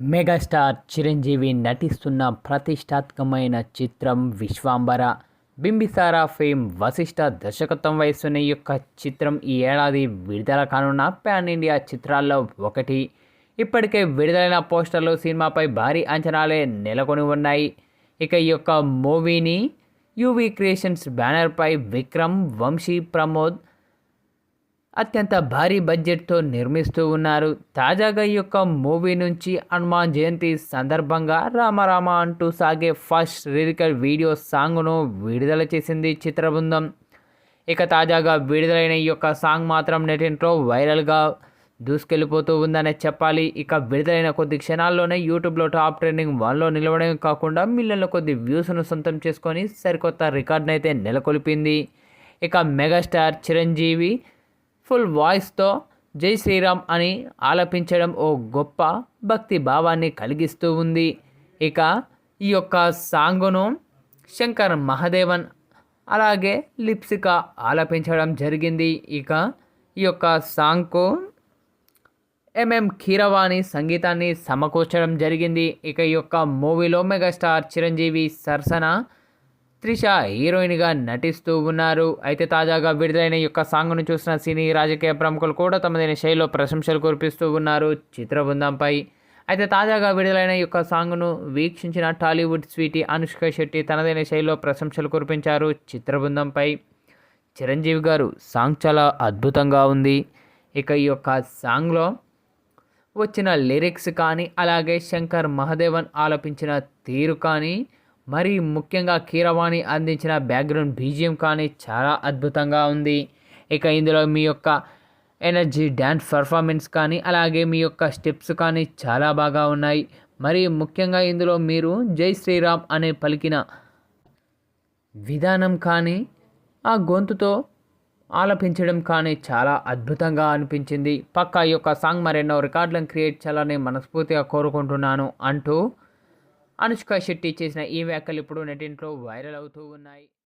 Megastar Chiranjeevi నటిస్తున్న ప్రతిష్టాత్మకమైన చిత్రం విశ్వాంబర. బింబిసారా ఫేమ్ వశిష్ఠ దర్శకత్వం వహిస్తున్న ఈ యొక్క చిత్రం ఈ ఏడాది విడుదల కానున్న పాన్ ఇండియా చిత్రాల్లో ఒకటి. ఇప్పటికే విడుదలైన పోస్టర్లు సినిమాపై భారీ అంచనాలే నెలకొని ఉన్నాయి. ఇక ఈ యొక్క మూవీని యూవీ క్రియేషన్స్ బ్యానర్పై విక్రమ్ వంశీ ప్రమోద్ అత్యంత భారీ బడ్జెట్తో నిర్మిస్తూ ఉన్నారు. తాజాగా ఈ యొక్క మూవీ నుంచి హనుమాన్ జయంతి సందర్భంగా రామరామ అంటూ సాగే ఫస్ట్ లిరికల్ వీడియో సాంగ్ను విడుదల చేసింది చిత్రబృందం. ఇక తాజాగా విడుదలైన ఈ యొక్క సాంగ్ మాత్రం నెటింట్లో వైరల్గా దూసుకెళ్ళిపోతూ ఉందనే చెప్పాలి. ఇక విడుదలైన కొద్ది క్షణాల్లోనే యూట్యూబ్లో టాప్ ట్రెండింగ్ వన్లో నిలవడమే కాకుండా మిలియన్ల కొద్ది వ్యూస్ను సొంతం చేసుకొని సరికొత్త రికార్డునైతే అయితే నెలకొల్పింది. ఇక మెగాస్టార్ చిరంజీవి ఫుల్ వాయిస్తో జై శ్రీరామ్ అని ఆలపించడం ఓ గొప్ప భక్తి భావాన్ని కలిగిస్తూ ఉంది. ఇక ఈ యొక్క సాంగును శంకర్ మహాదేవన్ అలాగే లిప్సిక ఆలపించడం జరిగింది. ఇక ఈ యొక్క సాంగ్కు ఎంఎం కీరవాణి సంగీతాన్ని సమకూర్చడం జరిగింది. ఇక ఈ యొక్క మూవీలో మెగాస్టార్ చిరంజీవి సరసన త్రిష హీరోయిన్గా నటిస్తూ ఉన్నారు. అయితే తాజాగా విడుదలైన యొక్క సాంగ్ను చూసిన సినీ రాజకీయ ప్రముఖులు కూడా తమదైన శైలిలో ప్రశంసలు కురిపిస్తూ ఉన్నారు చిత్ర బృందంపై అయితే తాజాగా విడుదలైన యొక్క సాంగ్ను వీక్షించిన టాలీవుడ్ స్వీటీ అనుష్క శెట్టి తనదైన శైలిలో ప్రశంసలు కురిపించారు చిత్ర బృందంపై చిరంజీవి గారు సాంగ్ చాలా అద్భుతంగా ఉంది. ఇక ఈ యొక్క సాంగ్లో వచ్చిన లిరిక్స్ కానీ అలాగే శంకర్ మహదేవన్ ఆలపించిన తీరు కానీ మరి ముఖ్యంగా కీరవాణి అందించిన బ్యాక్గ్రౌండ్ బీజిఎం కానీ చాలా అద్భుతంగా ఉంది. ఇక ఇందులో మీ యొక్క ఎనర్జీ డ్యాన్స్ పర్ఫార్మెన్స్ కానీ అలాగే మీ యొక్క స్టెప్స్ కానీ చాలా బాగా ఉన్నాయి. మరి ముఖ్యంగా ఇందులో మీరు జై శ్రీరామ్ అనే పలికిన విధానం కానీ ఆ గొంతుతో ఆలపించడం కానీ చాలా అద్భుతంగా అనిపించింది. పక్క ఈ యొక్క సాంగ్ మరెన్నో రికార్డులను క్రియేట్ చేయాలని మనస్ఫూర్తిగా కోరుకుంటున్నాను అంటూ అనుష్క శెట్టి చేసిన ఈ వ్యాఖ్యలు ఇప్పుడు నెటింట్లో వైరల్ అవుతూ ఉన్నాయి.